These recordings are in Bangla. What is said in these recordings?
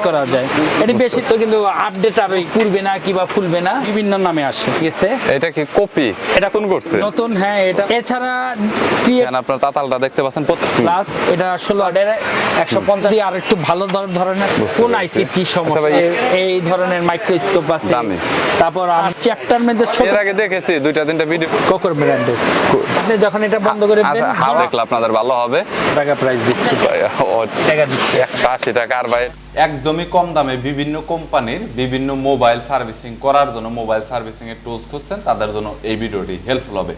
করা যায়। এটি বেশি তো কিন্তু আপডেট আর ওই পুরবে না কিবা ফুলবে না। বিভিন্ন নামে আসে। ঠিক আছে এটা কি কপি এটা কোন করছে? নতুন হ্যাঁ এটা এছাড়া ক্রিয়েট এখানে আপনার তাতালটা দেখতে পাচ্ছেন প্রত্যেক প্লাস এটা ষোলো হাজার একশো পঞ্চাশ দিয়ে আর একটু ভালো ধরনের কোন। আইসি কি আচ্ছা সমস্যা? এই- ধরনের মাইক্রোস্কোপ আছে। তারপর আর চ্যাপ্টার মধ্যে ছোট এর আগে দেখেছি দুইটা তিনটা ভিডিও কোকর ব্র্যান্ডের আপনি যখন এটা বন্ধ করে আচ্ছা দেবেন হাওয়া দেখলে আপনাদের ভালো হবে। টাকা প্রাইস দিচ্ছি। ও, টাকা দিচ্ছি। একশো আশি টাকা আর ভাই একদমই কম দামে বিভিন্ন কোম্পানির বিভিন্ন মোবাইল সার্ভিসিং করার জন্য মোবাইল সার্ভিসিং এর টুলস খুঁজছেন, তাদের জন্য এই ভিডিওটি হেল্পফুল হবে।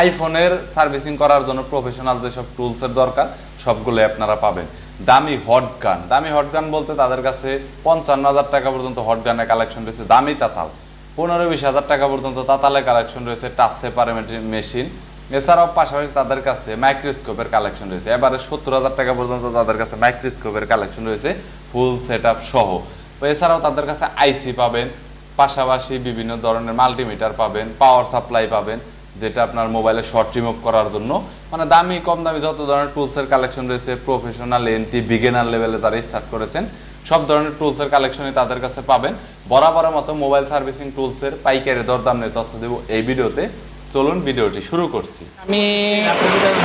আইফোনের সার্ভিসিং করার জন্য প্রফেশনাল যেসব টুলস এর দরকার সবগুলো আপনারা পাবেন। দামি হট গান দামি হট গান বলতে তাদের কাছে পঞ্চান্ন হাজার টাকা পর্যন্ত হট গানের কালেকশন রয়েছে, দামি তাতাল। পনেরো বিশ হাজার টাকা পর্যন্ত তাতালের কালেকশন রয়েছে টাচ সেপার মেশিন এছাড়াও পাশাপাশি তাদের কাছে মাইক্রোস্কোপের কালেকশন রয়েছে। এবারে সত্তর হাজার টাকা পর্যন্ত তাদের কাছে মাইক্রোস্কোপের কালেকশন রয়েছে ফুল সেট সহ। তো এছাড়াও তাদের কাছে আইসি পাবেন, পাশাপাশি বিভিন্ন ধরনের মাল্টিমিটার পাবেন পাওয়ার সাপ্লাই পাবেন, যেটা আপনার মোবাইলে শর্ট রিমুভ করার জন্য। মানে দামি, কম দামি যত ধরনের টুলসের কালেকশন রয়েছে প্রফেশনাল এনটি বিগিনার লেভেলে তারা স্টার্ট করেছেন, সব ধরনের টুলসের কালেকশনই তাদের কাছে পাবেন। বরাবরের মতো মোবাইল সার্ভিসিং টুলসের পাইকারি দরদাম নিয়ে তথ্য দেবো এই ভিডিওতে। চলুন ভিডিওটি শুরু করছি। আমি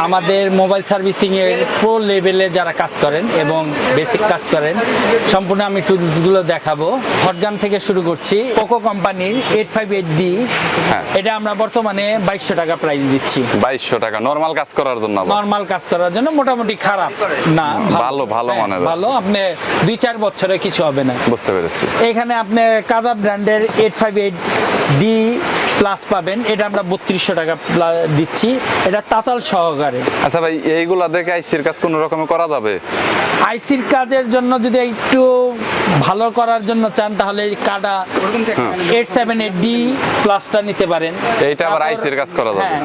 আমাদের মোবাইল সার্ভিসিং এর প্রো লেভেলে যারা কাজ করেন এবং বেসিক কাজ করেন সম্পূর্ণ আমি টুলসগুলো দেখাবো। হটগান থেকে শুরু করছি। পোকো কোম্পানির এইট ফাইভ এইট ডি। এটা আমরা বর্তমানে বাইশশো টাকা প্রাইস দিচ্ছি। বাইশশো টাকা নর্মাল কাজ করার জন্য। নর্মাল কাজ করার জন্য মোটামুটি খারাপ। না ভালো, ভালো মানে ভালো। আপনি দুই চার বছরে কিছু হবে না। বুঝতে পেরেছি। এখানে আপনি কাদা ব্র্যান্ডের eight five eight D plus পাবেন। এটা আমরা বত্রিশশো টাকা দিচ্ছি। এটা তাতাল সহকারে। আচ্ছা ভাই এইগুলা দেখে আইসির কাজ কোনো রকমে করা যাবে? আইসির কাজের জন্য যদি একটু ভালো করার জন্য চান তাহলে কাডা এইট সেভেন এইট ডি প্লাসটা নিতে পারেন। এইটা আবার আইসির কাজ করা যাবে।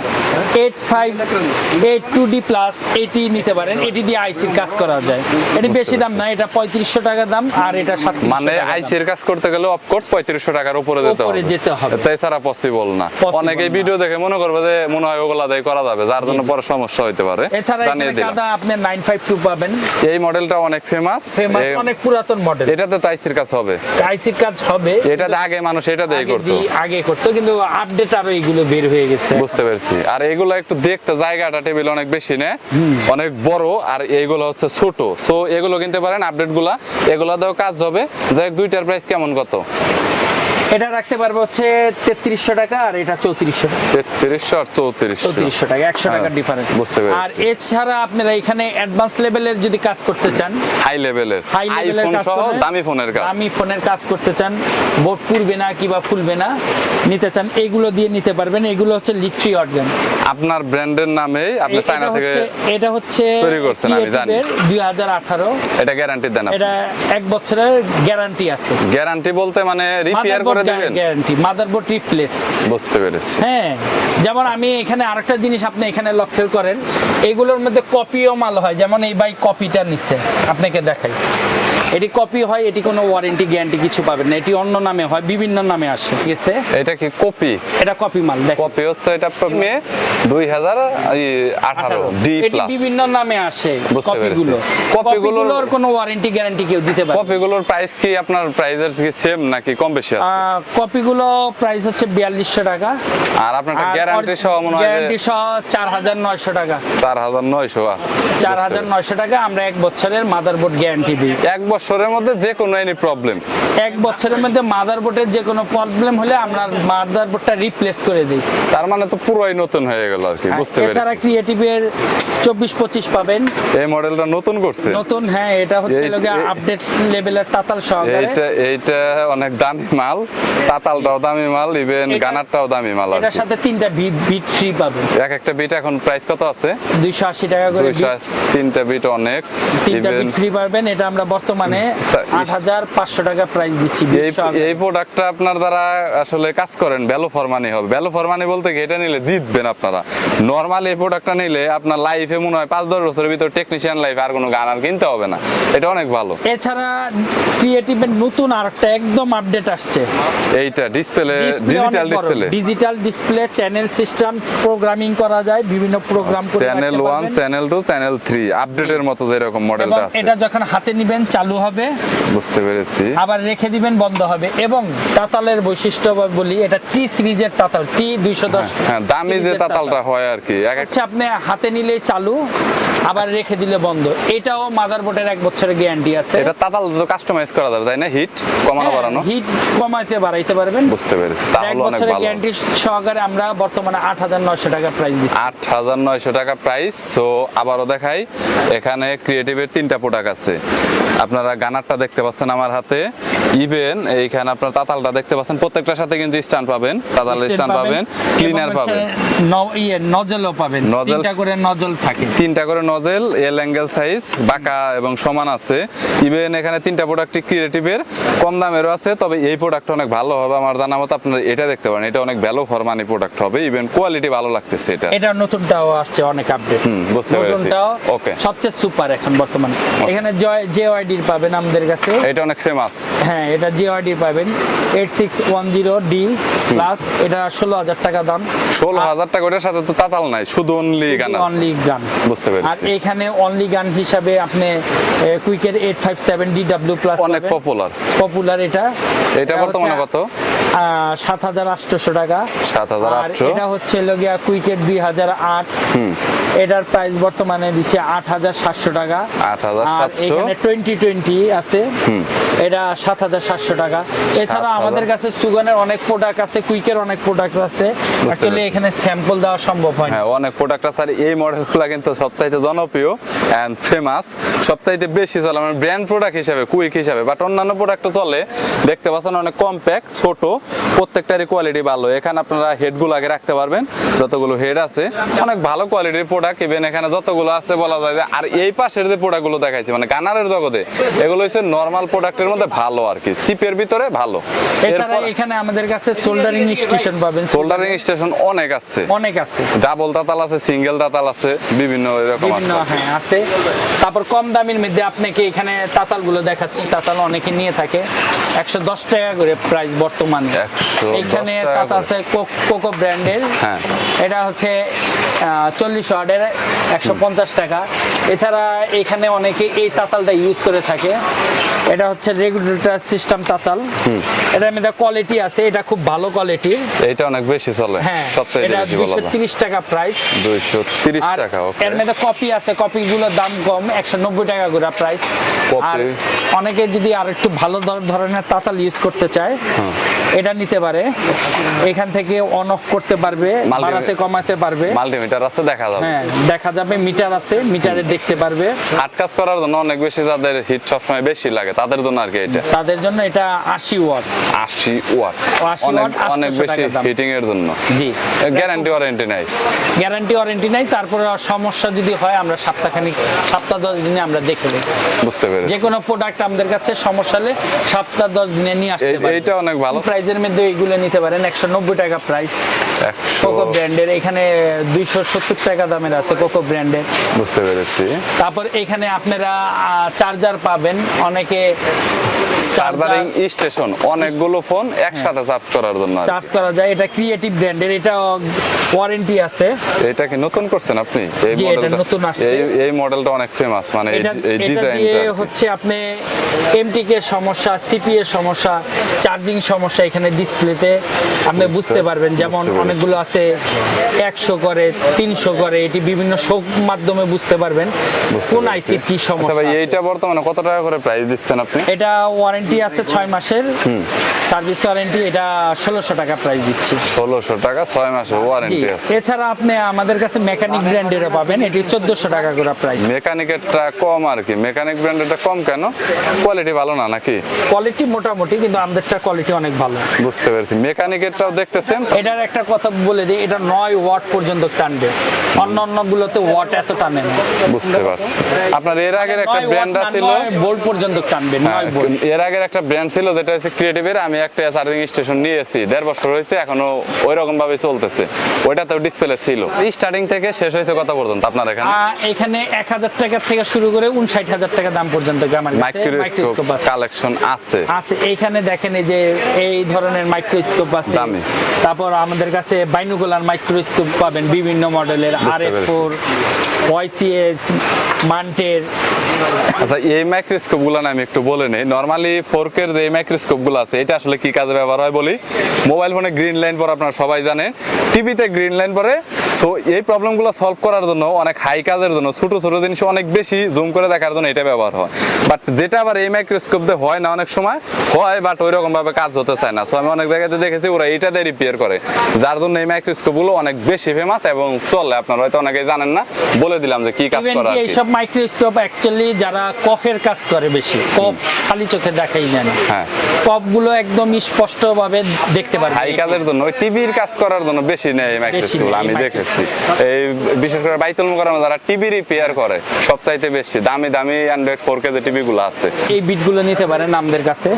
Eight five eight two D plus এটি নিতে পারেন। এটি দিয়ে আইসির কাজ করা যায়। এটি বেশি দাম না এটা পঁয়ত্রিশশো টাকা দাম আর এটা সাতত্রিশশো মানে। আইসির কাজ করতে গেলে অফকোর্স পঁয়ত্রিশশো টাকার উপরে যেতে উপরে হবে। যেতে হবে। তাই ছাড়া পসিবল না। Possible অনেকে ভিডিও দেখে মনে করবে যে মনে হয় ওগুলা দিয়ে করা যাবে যার জন্য পরে সমস্যা হতে পারে। এছাড়া এখানে আপনি নাইন ফাইভ টু পাবেন। এই মডেলটা অনেক ফেমাস ফেমাস অনেক পুরাতন মডেল এটাতে তো আইসির কাজ হবে। আইসির কাজ হবে। এটা আগে মানুষ এটা দিয়ে করতো। আগে করতো কিন্তু আপডেট আরও এগুলো বের হয়ে গেছে। বুঝতে পেরেছি। আর এগুলো একটু দেখতে জায়গাটা টেবিল অনেক বেশি নে? অনেক বড় আর এইগুলো হচ্ছে ছোট। সো এগুলো কিনতে পারেন আপডেটগুলা। এগুলা দাও কাজ হবে। যাই দুইটার প্রাইস কেমন কত? এটা রাখতে পারব হচ্ছে তেত্রিশশো টাকা আর এটা চৌত্রিশশো তেত্রিশশো আর চৌত্রিশশো। চৌত্রিশশো টাকা একশো টাকার হ্যাঁ, ডিফারেন্স বুঝতে পেরেছি। আর এছাড়া আপনারা এখানে অ্যাডভান্স লেভেলের যদি কাজ করতে চান হাই লেভেলের হাই লেভেলের কাজ দামি ফোনের কাজ। দামি ফোনের কাজ করতে চান বোর্ড পুড়বে না কিবা ফুলবে না নিতে চান এগুলো দিয়ে নিতে পারবেন। এগুলো হচ্ছে লিট্রি অর্গান আপনার ব্র্যান্ডের নামে আপনি চায়না থেকে এটা হচ্ছে তৈরি করছেন, আমি জানি। দুই হাজার আঠারো। এটা গ্যারান্টি দেন এটা এক বছরের গ্যারান্টি আছে। গ্যারান্টি বলতে মানে রিপেয়ার করে দিবেন? গ্যারান্টি মাদারবোর্ড রিপ্লেস বুঝতে পেরেছি। হ্যাঁ যেমন আমি এখানে আরেকটা জিনিস আপনি এখানে লক্ষ্য করেন এগুলোর মধ্যে কপিও মাল হয় যেমন এই ভাই কপিটা নিচ্ছে আপনাকে দেখাই। এটি কপি হয় এটি কোনো ওয়ারেন্টি গ্যারান্টি কিছু পাবেন না। এটি অন্য নামে হয় বিভিন্ন নামে আসে ঠিক আছে? এটা কি কপি এটা কপি মাল দেখ কপি হচ্ছে এটা মে দুই হাজার আঠারো ডি এটি বিভিন্ন নামে আসে। কপিগুলো কপিগুলোর- কোনো ওয়ারেন্টি গ্যারান্টি কেউ দিতে পারে। কপিগুলোর প্রাইস কি আপনার প্রাইসের কি সেম নাকি কম বেশি আছে? কপিগুলো প্রাইস হচ্ছে বিয়াল্লিশশো টাকা। আর আপনার গ্যারান্টি সহ মনে হয় গ্যারান্টি সহ চার হাজার নয়শো টাকা। চার হাজার নয়শো চার হাজার নয়শো টাকা আমরা এক বছরের মাদারবোর্ড গ্যারান্টি দিই। এক বছরের মধ্যে যে কোনো এনি প্রবলেম এক বছরের মধ্যে মাদারবোর্ডের যে কোনো প্রবলেম হলে আমরা মাদারবোর্ডটা রিপ্লেস করে দিই। তার মানে তো পুরোই নতুন হয়ে গেল আর কি বুঝতে এছাড়া পেরেছি ক্রিয়েটিভের চব্বিশ পঁচিশ পাবেন। এই মডেলটা নতুন করছে? নতুন হ্যাঁ এটা হচ্ছে আপডেট লেভেলের তাতাল সহকারে এইটা এইটা অনেক দামি মাল তাতালটাও দামি মাল ইভেন গানারটাও দামি মাল এটার সাথে তিনটা বিট বিট ফ্রি পাবেন। এক একটা বিট এখন প্রাইস কত আছে? দুইশো আশি টাকা করে beat, তিনটা বিট অনেক তিনটা বিট ফ্রি পাবেন এটা আমরা বর্তমানে তা- আট হাজার পাঁচশো টাকা প্রাইস দিচ্ছি এই প্রোডাক্টটা আপনার দ্বারা আসলে কাজ করেন ভ্যালু ফর মানি হবে। ভ্যালু ফর মানি বলতে কি এটা নিলে জিতবেন আপনারা। নরমাল এই প্রোডাক্টটা নিলে আপনার লাইফে মনে হয় পাঁচ দশ বছরের ভিতর টেকনিশিয়ান লাইফ আর কোনো গান আর কিনতে হবে না। এটা অনেক ভালো। এছাড়া ক্রিয়েটিভের নতুন আরেকটা একদম আপডেট আসছে। এইটা display digital display digital display channel system programming করা যায় বিভিন্ন প্রোগ্রাম করে চ্যানেল রাখতে ওয়ান পারবেন। চ্যানেল টু চ্যানেল থ্রি আপডেটের মতো যেরকম মডেলটা আছে। এটা যখন হাতে নিবেন চালু হবে। বুঝতে পেরেছি। আবার রেখে দিবেন বন্ধ হবে। এবং তাতালের বৈশিষ্ট্য বলি এটা টি সিরিজের তাতাল টি দুইশো দশ হ্যাঁ দামি যে তাতালটা হয় আর কি। এক আপনি হাতে নিলে চালু আবার রেখে দিলে বন্ধ। এটাও মাদারবোর্ডের এক বছরের গ্যারান্টি আছে। এটা তাতাল তো কাস্টমাইজ করা যাবে তাই না? হিট কমানো বাড়ানো। হিট কমাইতে বাড়াইতে পারবেন। বুঝতে পেরেছি। তাহলে অনেক বছরের ভালো। গ্যারান্টি সহকারে আমরা বর্তমানে আট হাজার নয়শো টাকা প্রাইস দিচ্ছি। আট হাজার নয়শো টাকা প্রাইস সো আবারও দেখাই এখানে ক্রিয়েটিভের তিনটা প্রোডাক্ট আছে। আপনারা গানারটা দেখতে পাচ্ছেন আমার হাতে। ইভেন এইখানে আপনার তাতালটা দেখতে পাচ্ছেন প্রত্যেকটার সাথে কিন্তু স্ট্যান্ড পাবেন তাতালের স্ট্যান্ড পাবেন ক্লিনার পাবেন। নজলও পাবেন তিনটা করে নজল থাকে। তিনটা করে নজেল এল অ্যাঙ্গেল সাইজ বাঁকা এবং সমান আছে। ইভেন এখানে তিনটা প্রোডাক্টই ক্রিয়েটিভের কম দামেরও আছে তবে এই প্রোডাক্ট অনেক ভালো হবে। আমার জানা মতো আপনারা এটা দেখতে পারেন এটা অনেক ভ্যালু ফর মানি প্রোডাক্ট হবে। ইভেন কোয়ালিটি ভালো লাগতেছে এটা। এটা নতুনটাও আসছে অনেক আপডেট হুম, বুঝতে পেরেছি। নতুনটাও Okay. সবচেয়ে সুপার এখন বর্তমানে। এখানে জয় জেওয়াইডির পাবেন আমাদের কাছে। এটা অনেক ফেমাস হ্যাঁ এটা জিওআইডি পাবেন। Eight six one zero D plus এটা ষোলো হাজার টাকা দাম। ষোলো হাজার টাকা ওটার সাথে তো তাতাল নাই শুধু অনলি গান অনলি গান। বুঝতে পেরেছি। আর এখানে অনলি গান হিসাবে আপনি কুইকের eight five seven D W plus অনেক পপুলার পপুলার এটা। এটা বর্তমানে কত? সাত হাজার আটশোশো টাকা। সাত হাজার আটশো। এটা হচ্ছে লগিয়া কুইকের দুই হাজার আট। এটার প্রাইস বর্তমানে দিচ্ছে আট হাজার সাতশো টাকা। আট হাজার এখানে টোয়েন্টি টোয়েন্টি আছে। এটা সাত হাজার সাতশো টাকা। এছাড়া আমাদের কাছে সুগানের অনেক প্রোডাক্ট আছে কুইকের অনেক প্রোডাক্ট আছে। অ্যাকচুয়ালি এখানে স্যাম্পল দেওয়া সম্ভব হয় হ্যাঁ অনেক প্রোডাক্ট আছে। আর এই মডেলগুলো কিন্তু সবচাইতে জনপ্রিয় অ্যান্ড ফেমাস সবচাইতে বেশি চলে আমার ব্র্যান্ড প্রোডাক্ট হিসাবে কুইক হিসাবে। বাট অন্যান্য প্রোডাক্টও চলে। দেখতে পাচ্ছেন অনেক কম্প্যাক্ট ছোট। প্রত্যেকটারই কোয়ালিটি ভালো। এখানে আপনারা হেডগুলো আগে রাখতে পারবেন। যতগুলো হেড আছে অনেক ভালো কোয়ালিটির প্রোডাক্ট ইভেন এখানে যতগুলো আছে বলা যায় যে আর এই পাশের যে প্রোডাক্টগুলো দেখাইছে মানে গানারের জগতে এগুলো হচ্ছে নর্মাল প্রোডাক্টের মধ্যে ভালো আর কি। চিপের ভিতরে ভালো। এছাড়া এখানে আমাদের কাছে সোল্ডারিং স্টেশন পাবেন। সোল্ডারিং স্টেশন অনেক আছে। অনেক আছে। ডাবল তাতাল আছে সিঙ্গেল তাতাল আছে বিভিন্ন এরকম আছে। হ্যাঁ আছে। তারপর কম দামের মধ্যে আপনাকে এখানে তাতালগুলো দেখাচ্ছি। তাতাল অনেকে নিয়ে থাকে। একশো দশ টাকা করে প্রাইস বর্তমানে। 110 এখানে টাকা আছে কোকো ব্র্যান্ডের। হ্যাঁ। এটা হচ্ছে চল্লিশ ওয়ার্ডের একশো পঞ্চাশ টাকা। এছাড়া এখানে অনেকে এই তাতালটা ইউজ করে থাকে। এটা হচ্ছে রেগুলেটর সিস্টেম তাতাল। এটার মধ্যে কোয়ালিটি আছে এটা খুব ভালো কোয়ালিটির এটা অনেক বেশি চলে। হ্যাঁ এটা টাকা প্রাইস দুইশো তিরিশ আর টাকা ওকে এর মধ্যে কপি আছে কপিগুলোর দাম কম একশো নব্বই টাকা করে প্রাইস আর অনেকে যদি আর একটু ভালো ধর- ধরনের তাতাল ইউজ করতে চায় এটা নিতে পারে। এখান থেকে অন অফ করতে পারবে বাড়াতে কমাতে পারবে। মাল্টিমিটার আছে দেখা যাবে। হ্যাঁ দেখা যাবে মিটার আছে মিটারে দেখতে পারবে। হাট কাজ করার জন্য অনেক বেশি যাদের হিট সবসময় বেশি লাগে তাদের জন্য আর কি এটা। তাদের জন্য এটা আশি ওয়াট। আশি ওয়াট। অনেক অনেক বেশি হিটিং এর জন্য। জি। গ্যারান্টি ওয়ারেন্টি নাই। গ্যারান্টি ওয়ারেন্টি নাই তারপরে সমস্যা যদি হয় আমরা সপ্তাহখানিক সপ্তাহ দশ দিনে আমরা দেখে দেবো বুঝতে পেরেছি। যে কোনো প্রোডাক্ট আমাদের কাছে সমস্যা হলে সপ্তাহ দশ দিনে নিয়ে আসতে পারে এইটা অনেক ভালো। প্রাইজের মধ্যে এগুলো নিতে পারেন। একশো নব্বই টাকা প্রাইস কোকো ব্র্যান্ডের এখানে দুইশো সত্তর টাকা দামের আছে কোকো ব্র্যান্ডের বুঝতে পেরেছি। তারপর এখানে আপনারা চার্জার পাবেন। অনেকে চার্জারিং স্টেশন অনেকগুলো ফোন একসাথে চার্জ করার জন্য চার্জ করা যায়। এটা ক্রিয়েটিভ ব্র্যান্ডের এটা ওয়ারেন্টি আছে। এটা কি নতুন করছেন আপনি? এই এটা মডেলটা নতুন আসছে। এই মডেলটা অনেক ফেমাস মানে এই ডিজাইনটা হচ্ছে আপনি এমটিকে সমস্যা সিপি এর সমস্যা চার্জিং সমস্যা এখানে ডিসপ্লেতে আপনি বুঝতে পারবেন যেমন অনেকগুলো আছে একশো করে তিনশো করে এটি বিভিন্ন শোক মাধ্যমে বুঝতে পারবেন। কোন আইসি কি আচ্ছা সমস্যা ভাই এইটা বর্তমানে কত টাকা করে প্রাইস দিচ্ছেন আপনি? এটা ওয়ারেন্টি আছে ছয় মাসের। সার্ভিস ওয়ারেন্টি এটা ষোলোশো টাকা প্রাইস দিচ্ছি। ষোলোশো টাকা ছয় মাসের ওয়ারেন্টি এছাড়া আপনি আমাদের কাছে মেকানিক ব্র্যান্ডেরও পাবেন এটি চোদ্দশো টাকা করে প্রাইস মেকানিকেরটা কম আর কি। মেকানিক ব্র্যান্ডেরটা কম কেন? কোয়ালিটি ভালো না নাকি? কোয়ালিটি মোটামুটি কিন্তু আমাদেরটা কোয়ালিটি অনেক ভালো। বুঝতে পেরেছি। মেকানিকেরটাও দেখতেছেন? এটার একটা কথা বলে দিই এটা নয় ওয়াট পর্যন্ত টানবে। অন্য অন্য গুলোতে ওয়াট এত টানে না। বুঝতে পারছি। আপনার এর আগের একটা ব্র্যান্ড ছিল বোল্ট পর্যন্ত টানবে হ্যাঁ, নয় বোল্ট। এর আগের একটা ব্র্যান্ড ছিল যেটা হচ্ছে ক্রিয়েটিভের আমি একটা চার্জিং স্টেশন নিয়েছি দেড় বছর হয়েছে এখনও ওই রকম ভাবে চলতেছে। ওইটাতেও ডিসপ্লে ছিল। স্টার্টিং থেকে শেষ হয়েছে কত পর্যন্ত আপনার এখানে? এখানে এক হাজার টাকা থেকে শুরু করে উনষাট হাজার টাকা দাম পর্যন্ত আমার কাছে মাইক্রোস্কোপ মাইক্রোস্কোপ কালেকশন আছে। আছে এইখানে দেখেন এই যে এই ধরনের মাইক্রোস্কোপ আছে। তারপর আমাদের কাছে বাইনোকুলার মাইক্রোস্কোপ পাবেন বিভিন্ন মডেলের আর এফ ফোর ওয়াইসিএস মান্টের আচ্ছা এই মাইক্রোস্কোপগুলো না আমি একটু বলে নেই। নর্মালি ফোরকের যে মাইক্রোস্কোপগুলো আছে এটা আসলে কি কাজে ব্যবহার হয় বলি? মোবাইল ফোনে গ্রিন লাইন পরে আপনারা সবাই জানেন। টিভিতে গ্রিন লাইন পরে সো এই প্রবলেমগুলো সলভ করার জন্য অনেক হাই কাজের জন্য ছোট ছোট জিনিস অনেক বেশি জুম করে দেখার জন্য এটা ব্যবহার হয়। বাট যেটা আবার এই মাইক্রোস্কোপ দিয়ে হয় না অনেক সময় হয় বাট ওই রকম ভাবে কাজ হতে চায় না। সো আমি অনেক জায়গাতে দেখেছি ওরা এইটা দিয়ে রিপেয়ার করে। যার জন্য এই মাইক্রোস্কোপগুলো অনেক বেশি ফেমাস এবং চলে। আপনারা হয়তো অনেকেই জানেন না বলে দিলাম যে কি কাজ করা কি। এইসব মাইক্রোস্কোপ অ্যাকচুয়ালি যারা কফের কাজ করে বেশি কফ খালি চোখে দেখাই যায় না। হ্যাঁ। কফগুলো একদম স্পষ্ট ভাবে দেখতে পারবে হাই কাজের জন্য টিভির কাজ করার জন্য বেশি নেই এই মাইক্রোস্কোপ নেই আমি দেখেছি। এই বিশেষ করে বাইতুল মোকাররমে যারা টিভি রিপেয়ার করে সবচাইতে বেশি দামি দামি অ্যান্ড্রয়েড ফোর কে যে টিভি গুলো আছে। এই বিটগুলো নিতে পারেন আমাদের কাছে।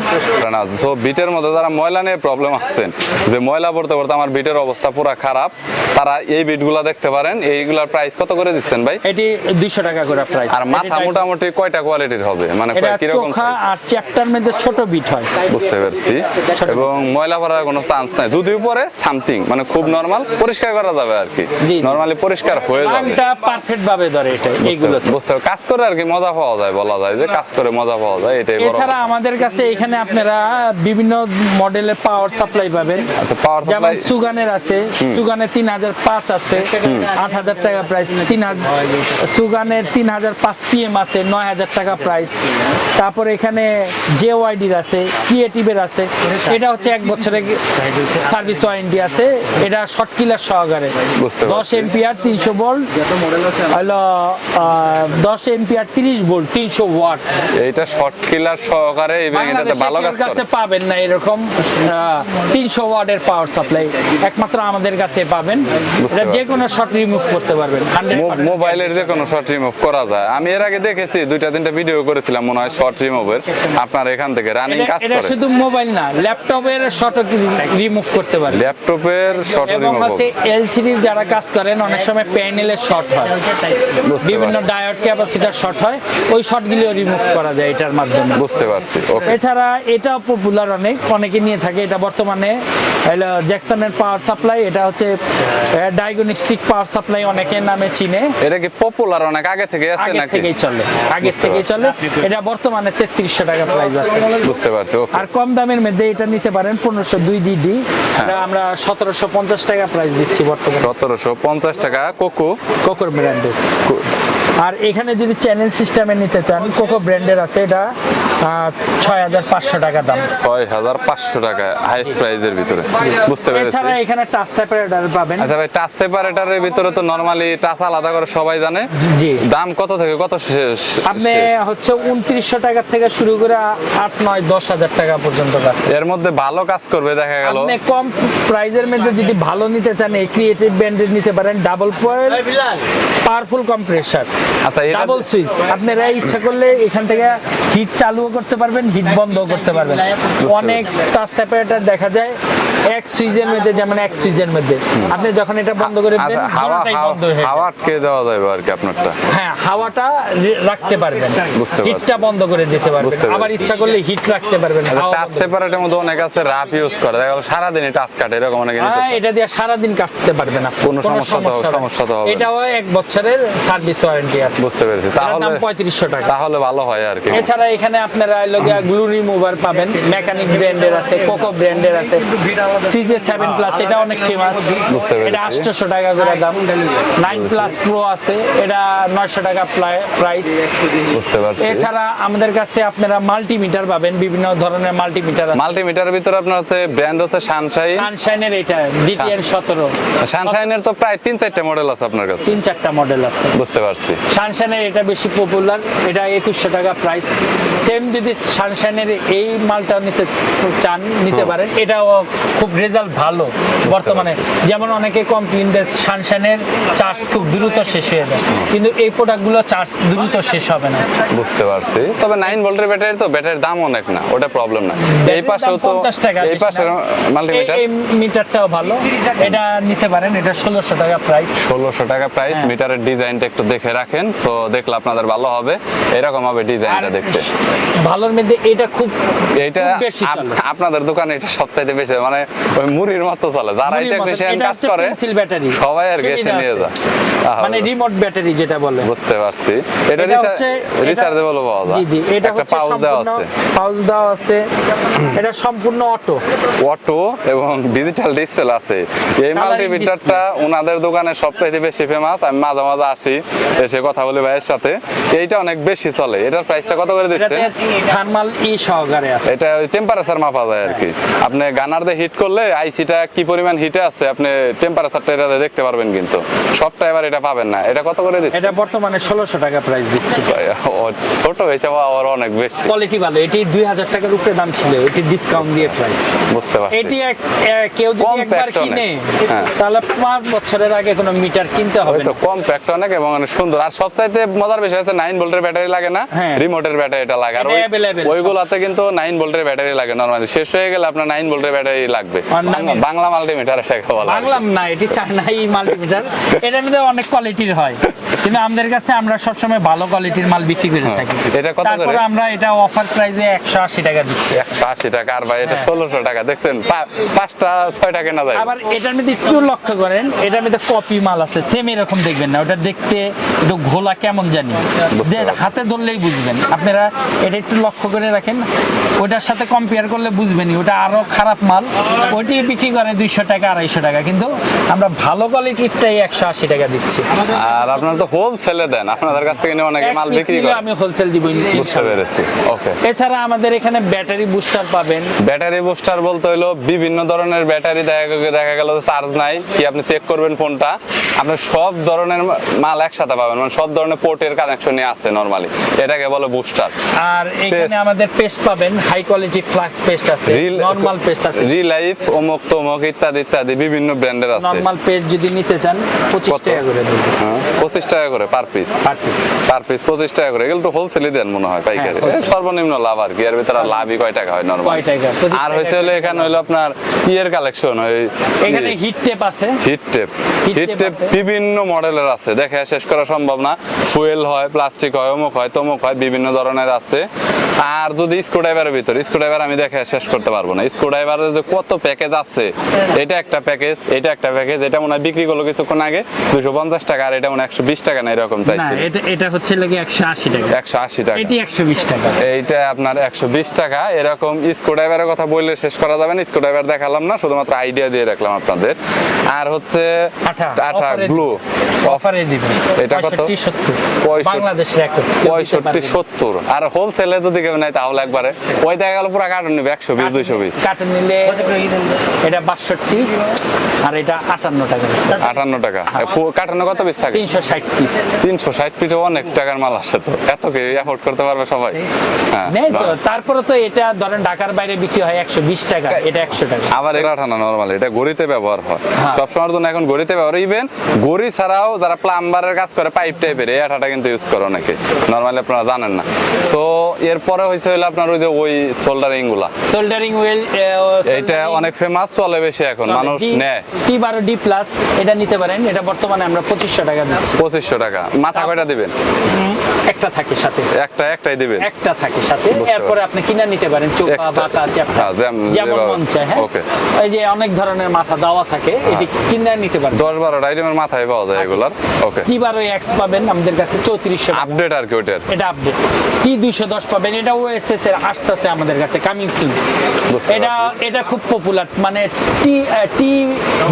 না সো বিটের মধ্যে যারা ময়লা নিয়ে প্রবলেম আছেন যে ময়লা পড়তে পড়তে আমার বিটের অবস্থা পুরো খারাপ তারা এই বিটগুলো দেখতে পারেন। এইগুলার প্রাইস কত করে দিচ্ছেন ভাই? এটি দুইশো টাকা করে প্রাইস আর মাথা মোটামুটি কয়টা কোয়ালিটির হবে? মানে কীরকম আর চ্যাপ্টার মধ্যে ছোট বিট হয়। বুঝতে পারছি। এবং ময়লা পড়ার কোনো চান্স নাই। যদিও পরে সামথিং মানে খুব নর্মাল পরিষ্কার করা যাবে আর কি। নর্মালি পরিষ্কার হয়ে যাবে। রানটা পারফেক্ট ভাবে ধরে এটা এইগুলো বুঝতে হবে কাজ করে আর কি মজা পাওয়া যায় বলা যায় যে কাজ করে মজা পাওয়া যায় এটাই বড় এছাড়া আমাদের কাছে এখানে আপনারা বিভিন্ন মডেলের পাওয়ার সাপ্লাই পাবেন। আচ্ছা পাওয়ার সাপ্লাই যেমন সুগানের আছে সুগানের তিন হাজার পাঁচ আছে আট হাজার টাকা প্রাইস তিন হাজার সুগানের তিন হাজার পাঁচ পিএম আছে নয় হাজার টাকা প্রাইস তারপরে এখানে জে ওয়াইডির আছে ক্রিয়েটিভের আছে। এটা হচ্ছে এক বছরের সার্ভিস ওয়ারেন্টি আছে। এটা শর্ট কিলার সহকারে। বুঝতে দশ এমপিআর তিনশো ভোল্ট হলো দশ এমপিআর তিরিশ ভোল্ট তিনশো ওয়াট এইটা শর্ট কিলার সহকারে ভালো কাছে পাবেন না এরকম তিনশো ওয়াটের পাওয়ার সাপ্লাই একমাত্র আমাদের কাছে পাবেন। এটা যে কোনো শর্ট রিমুভ করতে পারবেন মোবাইলের যে কোনো শর্ট রিমুভ করা যায়। আমি এর আগে দেখেছি দুইটা তিনটা ভিডিও করেছিলাম মনে হয় শর্ট রিমুভের আপনার এখান থেকে রানিং এটা- কাজ এটা করে। শুধু মোবাইল না ল্যাপটপের শর্ট রিমুভ করতে পারবেন ল্যাপটপের শর্ট রিমুভ হচ্ছে এলসিডির যারা কাজ করেন অনেক সময় প্যানেলের শর্ট হয়। বিভিন্ন। ডায়োড ক্যাপাসিটার শর্ট হয় ওই শর্টগুলো রিমুভ করা যায় এটার মাধ্যমে। বুঝতে পারছি এছাড়া এটাও পপুলার অনেক অনেকে নিয়ে থাকে এটা বর্তমানে জ্যাকসনের পাওয়ার সাপ্লাই এটা হচ্ছে ডায়াগনস্টিক পাওয়ার সাপ্লাই অনেকের নামে চিনে। এটা কি পপুলার অনেক? আগে থেকে আছে আগে নাকি? থেকেই চলে আগে থেকেই চলে। এটা বর্তমানে তেত্রিশশো টাকা প্রাইস আছে। বুঝতে পারছি ওকে আর কম দামের মধ্যে এটা নিতে পারেন পনেরোশো দুই ডিডি এটা আমরা সতেরোশো পঞ্চাশ টাকা প্রাইস দিচ্ছি বর্তমানে। সতেরোশো পঞ্চাশ টাকা কোকো। কোকোর ব্র্যান্ডের আর এখানে যদি চ্যানেল সিস্টেমে নিতে চান, কোকো ব্র্যান্ডের আছে, এটা ছয় হাজার পাঁচশো টাকা দাম। ছয় হাজার পাঁচশো টাকা হাইস্ট প্রাইজের ভিতরে। বুঝতে পেরেছি। এছাড়া এখানে টাচ সেপারেটর পাবেন। আচ্ছা ভাই টাচ সেপারেটারের ভিতরে তো নরমালি টাচ আলাদা করে সবাই জানে। জি। দাম কত থেকে কত শেষ আপনি হচ্ছে উনত্রিশশো টাকা থেকে শুরু করে আট নয় দশ হাজার টাকা পর্যন্ত আছে এর মধ্যে ভালো কাজ করবে দেখা গেল। আপনি কম প্রাইজের মধ্যে যদি ভালো নিতে চান এই ক্রিয়েটিভ ব্র্যান্ডের নিতে পারেন ডাবল পয়েল পাওয়ারফুল কম্প্রেসার আচ্ছা এটা ডাবল সুইচ আপনারা ইচ্ছা করলে এখান থেকে হিট চালুও করতে পারবেন হিট বন্ধও করতে পারবেন। অনেক টাচ সেপারেটর দেখা যায় এক সুইচের মধ্যে যেমন এক সুইচের মধ্যে। আপনি যখন এটা বন্ধ করে দিবেন আচ্ছা হাওয়া পুরোটাই হাওয়া- বন্ধ হয়ে যায়। হাওয়া আটকে দেওয়া যাবে আর কি আপনারটা। হ্যাঁ হাওয়াটা রাখতে পারবেন। হিটটা বন্ধ করে দিতে পারবেন। আবার ইচ্ছা করলে হিট রাখতে পারবেন টাচ বন্ধ করে। সেপারেটের মধ্যে অনেক আছে রাফ ইউজ করে। দেখা গেল সারাদিনই টাচ কাটে এরকম অনেকে হ্যাঁ এটা দিয়ে সারাদিন কাটতে পারবেন আপনি। কোনো সমস্যা তো- হবে সমস্যা তো হবে এটাও এক বছরের সার্ভিস ওয়ারেন্টি আছে। বুঝতে পেরেছি। তাহলে দাম পঁয়ত্রিশশো টাকা। তাহলে ভালো হয় আর কি। এছাড়া এখানে আপনারা গ্লু রিমুভার পাবেন। মেকানিক ব্র্যান্ডের আছে কোকো ব্র্যান্ডের আছে। সিজে সেভেন প্লাস এটা অনেক ফেমাস এটা আটশোশো টাকা করে দাম। নাইন প্লাস প্রো আছে এটা নয়শো টাকা প্রাইস এছাড়া আমাদের কাছে আপনারা মাল্টিমিটার পাবেন বিভিন্ন ধরনের মাল্টিমিটার আছে। মাল্টিমিটারের ভিতরে আপনার হচ্ছে ব্র্যান্ড হচ্ছে সানশাইন সানশাইনের এটা ডিটিএন সতেরো। সানশাইনের তো প্রায় তিন চারটা মডেল আছে আপনার কাছে। তিন চারটা মডেল আছে। বুঝতে পারছি। সানশাইনের এটা বেশি পপুলার এটা একুশশো টাকা প্রাইস সেম যদি সানশাইনের এই মালটা নিতে চান নিতে পারেন এটাও খুব রেজাল্ট ভালো বর্তমানে। যেমন অনেকে কমপ্লেন দেয় সানশাইনের চার্জ খুব দ্রুত শেষ হয়ে যায়। কিন্তু এই প্রোডাক্টগুলো চার্জ দ্রুত শেষ হবে না। বুঝতে পারছি। তবে নাইন ভোল্টের ব্যাটারি তো ব্যাটারির দাম অনেক না ওটা প্রবলেম না। এই পাশেও তো 50 টাকা এই পাশের মাল্টিমিটার এই- মিটারটাও ভালো। এটা নিতে পারেন এটা ষোলোশো টাকা প্রাইস ষোলোশো টাকা প্রাইস। মিটারের ডিজাইনটা একটু দেখে রাখেন। সো দেখলে আপনাদের ভালো হবে। এরকম হবে ডিজাইনটা দেখতে। ভালোর মধ্যে এটা খুব বেশি চলে। আপনাদের দোকানে এটা সবচাইতে বেশি মানে ওই মুড়ির মতো চলে। যারা এটা কাজ করে pencil battery। সবাই আর সুবিধা নিয়ে। যায়। মানে রিমোট ব্যাটারি যেটা বলে। বুঝতে পারছি। এটা এটা হচ্ছে এটা- রিচার্জেবল পাওয়া যায়। জি জি এটা হচ্ছে সম্পূর্ণ আছে। পাউচ দেওয়া আছে। এটা সম্পূর্ণ অটো অটো এবং ডিজিটাল ডিসপ্লে আছে। এই মাল্টিমিটারটা ওনাদের দোকানে সবচাইতে বেশি ফেমাস আমি মাঝে মাঝে আসি এসে কথা বলি ভাইয়ের সাথে। এইটা অনেক বেশি চলে। এটার প্রাইসটা কত করে দিচ্ছে থার্মাল ই সহকারে আছে। এটা টেম্পারেচার মাপা যায় আর কি। আপনি গানার দিয়ে হিট করলে আইসিটা কি পরিমাণ হিটে আছে আপনি টেম্পারেচারটা এটা দেখতে পারবেন কিন্তু। সবটা এবার এটা পাবেন না। এটা কত করে দিচ্ছে এটা বর্তমানে ষোলোশো টাকা প্রাইস দিচ্ছি। ছোট হিসাবে আবার অনেক বেশি। কোয়ালিটি ভালো। এটি দুই হাজার টাকার উপরে দাম ছিল এটি ডিসকাউন্ট দিয়ে প্রাইস বুঝতে পারছি। এটি কেউ যদি একবার কিনে হ্যাঁ। তাহলে পাঁচ বছরের আগে কোনো মিটার কিনতে হবে না। কম্প্যাক্ট অনেক এবং সুন্দর। আর সবচাইতে মজার বিষয় হচ্ছে নাইন ভোল্টের ব্যাটারি লাগে না। রিমোটের লাগে আর এটা ওই- available ওইগুলাতে কিন্তু নাইন ভোল্টের ব্যাটারি লাগে নরমালি শেষ হয়ে গেলে আপনার নাইন ভোল্টের ব্যাটারি লাগবে। বাংলা- বাংলা মাল্টিমিটার এটাকে বলা হয়। বাংলাম না এটি চায়নাই মাল্টিমিটার এটার মধ্যে অনেক কোয়ালিটির হয়। কিন্তু আমাদের কাছে আমরা সবসময় ভালো কোয়ালিটির মাল বিক্রি করে থাকি। হ্যাঁ। এটা কত করে? আমরা এটা অফার প্রাইসে একশো আশি টাকা দিচ্ছি। একশো আশি টাকা আর ভাই এটা হ্যাঁ। ষোলোশো টাকা। দেখছেন পাঁচটা ছয় টাকা না যায়। আবার এটার মধ্যে একটু লক্ষ্য করেন এটার মধ্যে কপি মাল আছে সেম এরকম দেখবেন না। ওটা দেখতে একটু ঘোলা কেমন জানি। হাতে ধরলেই বুঝবেন। আপনারা এটা একটু লক্ষ্য করে রাখেন ওটার সাথে কম্পেয়ার করলে বুঝবেনই ওটা আরও খারাপ মাল। ওইটি বিক্রি করে দুইশো টাকা আড়াইশো টাকা কিন্তু আমরা ভালো কোয়ালিটিরটাই একশো আশি টাকা দিচ্ছি। আর আপনারা তো হোলসেলে দেন আপনাদের কাছ থেকে অনেকে মাল বিক্রি করে আমি হোলসেল দিব বুঝতে পেরেছি ওকে এছাড়া আমাদের এখানে ব্যাটারি বুস্টার পাবেন। ব্যাটারি বুস্টার বলতে হলো বিভিন্ন ধরনের ব্যাটারি দেখা দেখা গেল চার্জ নাই কি আপনি চেক করবেন ফোনটা আপনি সব ধরনের মাল একসাথে পাবেন মানে সব ধরনের পোর্টের কানেকশনই আছে নরমালি এটাকে বলে বুস্টার আর এখানে আমাদের পেস্ট পাবেন। হাই কোয়ালিটি ফ্লাক্স পেস্ট আছে নরমাল পেস্ট আছে। রিলাইফ অমুক তমুক ইত্যাদি ইত্যাদি বিভিন্ন ব্র্যান্ডের আছে। নরমাল পেস্ট যদি নিতে চান পঁচিশ কত? টাকা করে দেবো। হ্যাঁ, পঁচিশ টাকা করে per piece per piece per piece পঁচিশ টাকা করে। এগুলো তো হোলসেলই দেন মনে হয় পাইকারি। হ্যাঁ, সর্বনিম্ন লাভ আর কি। এর ভিতরে লাভই কয় টাকা হয় নরমাল কয় টাকা? আর হয়েছে হলো এখানে হলো আপনার ইয়ের কালেকশন ওই এখানে হিট টেপ আছে। Heat tape heat tape. বিভিন্ন মডেলের আছে। দেখে শেষ করা সম্ভব না। ফুয়েল হয় প্লাস্টিক হয় অমুক হয় তমুক হয় বিভিন্ন ধরনের আছে। আর যদি স্ক্রুড্রাইভারের ভিতরে স্ক্রুড্রাইভার আমি দেখে শেষ করতে পারব না। স্ক্রুড্রাইভারের যে কত প্যাকেজ আছে এটা একটা প্যাকেজ এটা একটা প্যাকেজ এটা মনে হয় বিক্রি করল কিছুক্ষণ আগে দুশো পঞ্চাশ টাকা আর এটা মনে একশো বিশ টাকা না এরকম না চাইছে। এটা এটা হচ্ছে লাগে একশো আশি টাকা। একশো আশি টাকা। এটি একশো বিশ টাকা। এইটা আপনার একশো বিশ টাকা এরকম স্ক্রুড্রাইভারের কথা বললে শেষ করা যাবে না স্ক্রুড্রাইভার দেখালাম না শুধুমাত্র আইডিয়া দিয়ে রাখলাম আপনাদের। আর হচ্ছে আঠা গ্লু অফারে দিবেন। এটা কত? পঁয়ষট্টি সত্তর। আর হোলসেলে যদি কেউ নেয় তাহলে একবারে। ওই দেখা গেল পুরো কার্টুন নিবে একশো বিশ দুইশো বিশ কার্টুন নিলে এটা বাষট্টি আর এটা আটান্ন টাকা। আটান্ন টাকা। কার্টুনে কত পিস থাকে? তিনশো ষাট পিস তিনশো ষাট পিসে অনেক টাকার মাল আসে তো। এত কি অ্যাফোর্ড করতে পারবে সবাই? হ্যাঁ নেই তো। তারপরে তো এটা ধরেন ঢাকার বাইরে বিক্রি হয় একশো বিশ টাকা এটা একশো টাকা। আবার এটা আঠানা নরমাল এটা গড়িতে ব্যবহার হয়। হ্যাঁ। সবসময়ের জন্য এখন গড়িতে ব্যবহার ইভেন গড়ি ছাড়াও যারা প্লাম্বারের কাজ করে পাইপ টাইপের এই আঠাটা কিন্তু ইউজ করে অনেকে। নরমালি আপনারা জানেন না। সো এরপরে হয়েছে হলো আপনার ওই যে ওই সোল্ডারিংগুলা সোল্ডারিং হুইল এইটা অনেক ফেমাস চলে বেশি এখন মানুষ নেয়। টি বারো ডি প্লাস এটা নিতে পারেন এটা বর্তমানে আমরা পঁচিশশো টাকা দিচ্ছি। পঁচিশশো টাকা। মাথা কয়টা দিবেন? একটা থাকে সাথে। একটা একটাই দিবেন? একটা থাকে সাথে এরপরে আপনি কিনা নিতে পারেন চোখা। বাটা চ্যাপটা। হ্যাঁ, যেমন মন চায় হ্যাঁ. এই যে অনেক ধরনের মাথা দেওয়া থাকে এটি কিনা নিতে পারেন। দশ বারোটা আইটেমের মাথায় পাওয়া যায় এগুলার ওকে টি বারো এক্স পাবেন আমাদের কাছে চৌত্রিশশো আপডেট আর কি ওইটার? এটা আপডেট টি দুইশো দশ পাবেন এটা ওএসএস এর আসতেছে আমাদের কাছে কামিং সুন এটা এটা খুব পপুলার মানে টি টি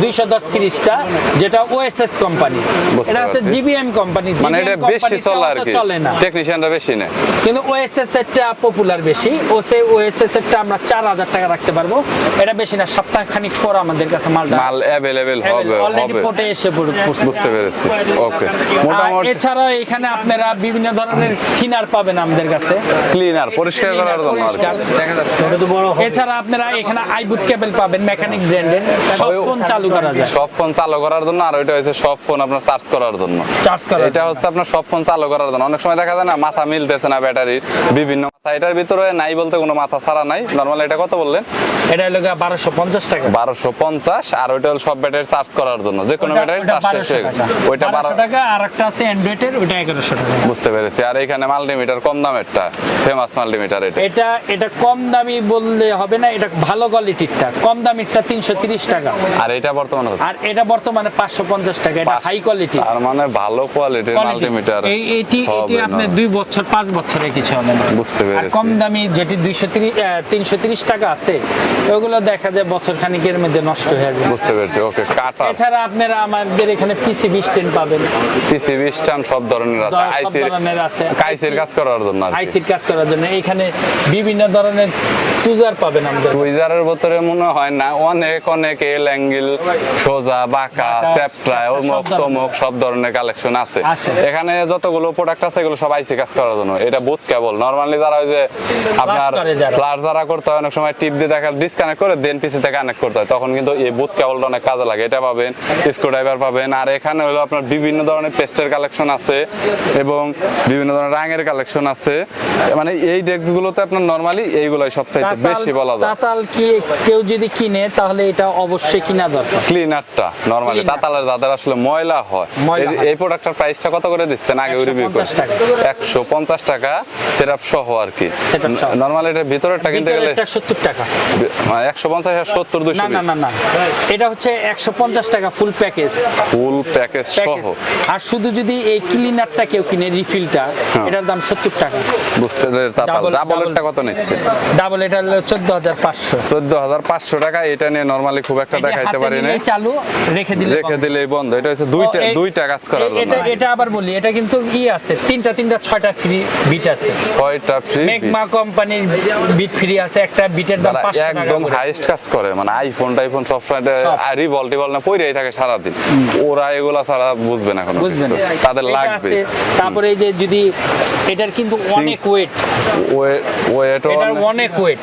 দুইশো দশ সিরিজটা যেটা ওএসএস কোম্পানি এটা হচ্ছে জিবিএম কোম্পানি মানে এটা বেশি চলে আর কি। চলে না। টেকনিশিয়ানরা বেশি নেয়। কিন্তু ওএসএস এরটা পপুলার বেশি। ও সেই ওএসএস এরটা আমরা চার হাজার টাকা রাখতে পারব। এটা বেশি না সপ্তাহ খানিক পর আমাদের কাছে মালটা মাল অ্যাভেলেবেল হবে অলরেডি ফোটে এসে বুঝতে পেরেছি। ওকে মোটামুটি এছাড়াও এখানে আপনারা বিভিন্ন ধরনের থিনার পাবেন আমাদের কাছে। ক্লিনার পরিষ্কার করার জন্য আর এছাড়া আপনারা এখানে আইবুট কেবল পাবেন মেকানিক ব্র্যান্ডের সব ফোন চালু করা যায়। সব ফোন চালু করার জন্য আর ওইটা হচ্ছে সব ফোন আপনার চার্জ করার জন্য। চার্জ করা এটা হচ্ছে আপনার সব ফোন চালু করার জন্য। অনেক সময় দেখা যায় না মাথা মিলতেছে না ব্যাটারির বিভিন্ন মাথা। এটার ভিতরে নাই বলতে কোনো মাথা ছাড়া নাই। নর্মাল এটা কত বললেন? এটা হলো বারোশো পঞ্চাশ টাকা। বারোশো পঞ্চাশ আর ওইটা হলো সব ব্যাটারি চার্জ করার জন্য। যে কোনো ব্যাটারি চার্জ শেষ হয়ে গেছে। ওইটা বারো 1200 টাকা আর একটা আছে অ্যান্ড্রয়েডের ওটা এগারোশো টাকা। বুঝতে পেরেছি। আর এখানে মাল্টিমিটার কম দামেরটা। ফেমাস মাল্টিমিটার এটা। এটা এটা কম দামি বললে হবে না এটা ভালো কোয়ালিটিরটা কম দামিরটা তিনশো তিরিশ টাকা। আর এটা বর্তমানে আর এটা বর্তমানে পাঁচশো পঞ্চাশ টাকা এটা হাই কোয়ালিটি তার মানে ভালো কোয়ালিটির মাল্টিমিটার এই এটি এটি আপনি দুই বছর পাঁচ বছরে কিছু হবে না। বুঝতে আর কম দামি যেটি দুইশো তিরিশ তিনশো তিরিশ টাকা আছে ওগুলো দেখা যায় বছর খানিকের মধ্যে নষ্ট হয়ে যায়। বুঝতে পেরেছি। ওকে কাটা এছাড়া আপনারা আমাদের এখানে পিসিবি স্ট্যান্ড পাবেন। পিসিবি স্ট্যান্ড সব ধরনের সব ধরনের আছে। আইসির কাজ করার জন্য আর আইসির কাজ করার জন্য। এখানে বিভিন্ন ধরনের টুজার পাবেন আমাদের। টুইজারের ভিতরে মনে হয় না অনেক অনেক এল অ্যাঙ্গেল সোজা বাঁকা চ্যাপটা অমুক ধরনের। তমুক সব ধরনের কালেকশন আছে। এখানে যতগুলো প্রোডাক্ট আছে এগুলো সব আইসি কাজ করার জন্য। এটা বুথ কেবল নরমালি যারা ওই যে আপনার করে যারা। করতে হয় অনেক সময় টিপ দিয়ে দেখা ডিসকানেক্ট করে দেন পিসি থেকে কানেক্ট করতে হয়। তখন কিন্তু এই বুথ কেবলটা অনেক কাজে লাগে। এটা পাবেন স্ক্রু ড্রাইভার পাবেন। আর এখানে হলো আপনার বিভিন্ন ধরনের পেস্টের কালেকশন আছে এবং বিভিন্ন ধরনের রাঙের কালেকশন আছে। মানে এই ডেস্ক গুলোতে আপনার নরমালি এইগুলাই সবচাইতে বেশি বলা যায়। তাতাল কি কেউ যদি কিনে তাহলে এটা অবশ্যই কিনা দরকার। ক্লিনারটা নরমালি তাতালের যাদের আসলে ময়লা হয় এই- হয়। এই প্রোডাক্টটার প্রাইসটা কত করে দিচ্ছেন আগে রিভিউ 150 টাকা। সেটআপ সহ আর কি। নরমালি এটা ভিতরেরটা কিনতে গেলে এটা সত্তর টাকা। একশো পঞ্চাশ আর সত্তর দুশো না না না না। এটা হচ্ছে একশো পঞ্চাশ টাকা ফুল প্যাকেজ ফুল প্যাকেজ সহ। আর শুধু যদি এই ক্লিনারটা কেউ কিনে রিফিলটা এটার দাম সত্তর টাকা। তাতাল। কত নিচ্ছে? ডাবল এটা হলো টাকা এটা নিয়ে নরমালি খুব একটা দেখাইতে পারি না চালু রেখে দিলে রেখে বন্ধ। বন্ধ। এটা হচ্ছে দুইটা ও, দুইটা কাজ করার জন্য। এটা এটা আবার বলি এটা কিন্তু ই আছে। তিনটা তিনটা ছয়টা ফ্রি বিট আছে। ছয়টা ফ্রি মেগমা কোম্পানির বিট ফ্রি আছে। একটা বিটের দাম টাকা একদম। হাইস্ট কাজ করে। মানে আইফোন টাইফোন সবসময় সব। রিভল টিভল না পইরেই থাকে সারাদিন। ওরা এগুলা ছাড়া বুঝবে না কোনো তাদের লাগবে। তারপরে এই যে যদি এটার কিন্তু অনেক ওয়েট ওয়েট এটার অনেক ওয়েট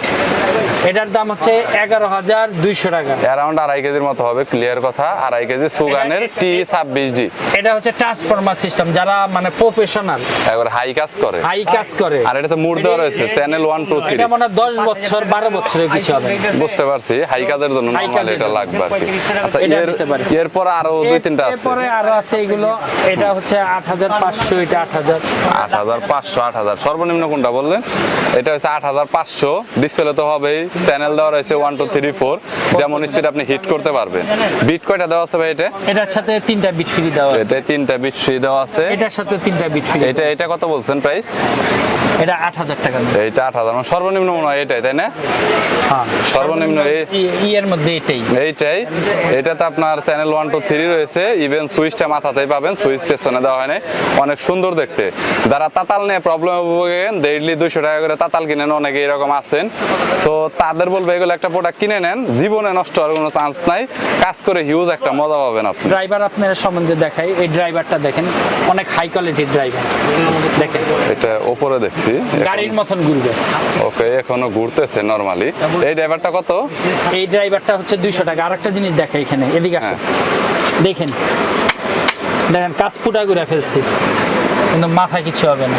এটার দাম হচ্ছে এগারো হাজার দুইশো টাকা। অ্যারাউন্ড আড়াই কেজির মতো হবে ক্লিয়ার কথা। আড়াই কেজি সুগানের টি ছাব্বিশ ডি এটা হচ্ছে ট্রান্সফরমার সিস্টেম যারা মানে প্রফেশনাল একবার হাই কাজ করে। হাই কাজ করে। আর এটা তো মুড দেওয়া রয়েছে চ্যানেল ওয়ান টু থ্রি এটা মনে দশ বছর বারো বছরের কিছু হবে। বুঝতে পারছি হাই কাজের জন্য এটা লাগবে আচ্ছা এর এরপর আরও দুই তিনটা আছে। এরপরে আরও আছে এগুলো এটা হচ্ছে আট হাজার পাঁচশো এটা আট হাজার। আট হাজার পাঁচশো আট হাজার। সর্বনিম্ন কোনটা বললেন? এটা হচ্ছে আট হাজার পাঁচশো। ডিসপ্লে তো হবেই। চ্যানেল দেওয়া রয়েছে ওয়ান টু থ্রি ফোর যেমন স্পিড আপনি হিট করতে পারবেন। বিট কয়টা দেওয়া আছে ভাই এটা? এটার সাথে তিনটা বিট ফ্রি দেওয়া আছে। এটা তিনটা বিট ফ্রি দেওয়া আছে। এটার সাথে তিনটা বিট ফ্রি এটা এটা কত বলছেন প্রাইস এটা আট হাজার টাকা। এইটা আট হাজার। মানে সর্বনিম্ন মনে হয় এটাই তাই না? হ্যাঁ। সর্বনিম্ন ইয়ের মধ্যে এটাই। এইটাই। এটাতে আপনার চ্যানেল ওয়ান টু থ্রি রয়েছে। ইভেন সুইচটা মাথাতেই পাবেন। সুইচ পেছনে দেওয়া হয় অনেক সুন্দর দেখতে। যারা তাতাল নিয়ে প্রবলেম ভোগেন ডেইলি দুইশো টাকা করে তাতাল কিনেন অনেকে এরকম আছেন। সো তাদের বলব এগুলো একটা প্রোডাক্ট কিনে নেন জীবনে নষ্ট হওয়ার কোনো চান্স নাই। কাজ করে হিউজ একটা মজা পাবেন আপনি। ড্রাইভার আপনার সম্বন্ধে দেখাই এই ড্রাইভারটা দেখেন অনেক হাই কোয়ালিটির ড্রাইভার দেখেন। এটা ওপরে দেখছি গাড়ির মতন ঘুরবে। ওকে এখনও ঘুরতেছে নরমালি এই ড্রাইভারটা কত? এই ড্রাইভারটা হচ্ছে দুইশো টাকা। আরেকটা জিনিস দেখাই এখানে এদিকে আসেন। দেখেন। দেখেন কাজ ফুটা করে ফেলছি। কিন্তু মাথায় কিছু হবে না।